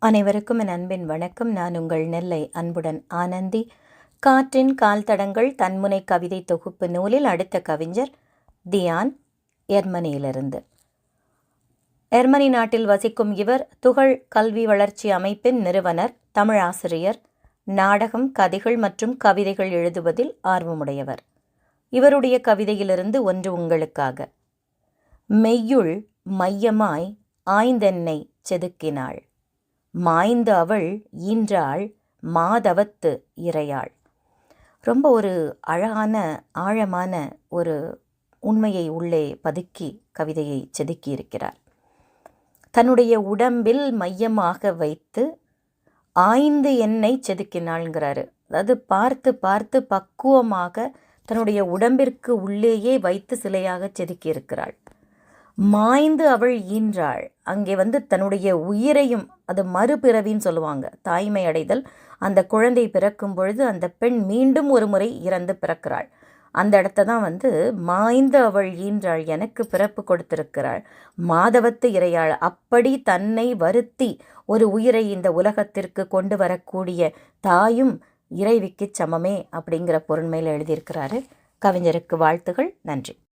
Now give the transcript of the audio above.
அனைவருக்கும் என் அன்பின் வணக்கம். நான் உங்கள் நெல்லை அன்புடன் ஆனந்தி. காற்றின் கால் தடங்கள் தன்முனை கவிதை தொகுப்பு நூலில் அடுத்த கவிஞர் தியான் எர்மனியிலிருந்து. எர்மனி நாட்டில் வசிக்கும் இவர் துகள் கல்வி வளர்ச்சி அமைப்பின் நிறுவனர் தமிழாசிரியர் நாடகம் கதைகள் மற்றும் கவிதைகள் எழுதுவதில் ஆர்வமுடையவர். இவருடைய கவிதையிலிருந்து ஒன்று உங்களுக்காக. மெய்யுள் மையமாய் ஆய்ந்தென்னை செதுக்கினாள். மாய்ந்து அவள் ஈன்றாள் மாதவத்து இறையாள் ரொம்ப ஒரு அழகான ஆழமான ஒரு உண்மையை உள்ளே பதுக்கி கவிதையை செதுக்கி இருக்கிறார் தன்னுடைய உடம்பில் மையமாக வைத்து ஆய்ந்து என்னை செதுக்கினாள்ங்கிறாரு. அதாவது பார்த்து பார்த்து பக்குவமாக தன்னுடைய உடம்பிற்கு உள்ளேயே வைத்து சிலையாக செதுக்கி இருக்கிறாள் மாய்ந்து அவள் ஈன்றாள். அங்கே வந்து தன்னுடைய உயிரையும் அது மறுபிறவின்னு சொல்லுவாங்க தாய்மை அடைதல். அந்த குழந்தை பிறக்கும் பொழுது அந்த பெண் மீண்டும் ஒரு முறை இறந்து பிறக்கிறாள். அந்த இடத்த தான் வந்து மாய்ந்து அவள் ஈன்றாள் எனக்கு பிறப்பு கொடுத்திருக்கிறாள். மாதவத்து இறையாள் அப்படி தன்னை வருத்தி ஒரு உயிரை இந்த உலகத்திற்கு கொண்டு வரக்கூடிய தாயும் இறைவிக்கு சமமே அப்படிங்கிற பொருண்மையில் எழுதியிருக்கிறாரு. கவிஞருக்கு வாழ்த்துகள். நன்றி.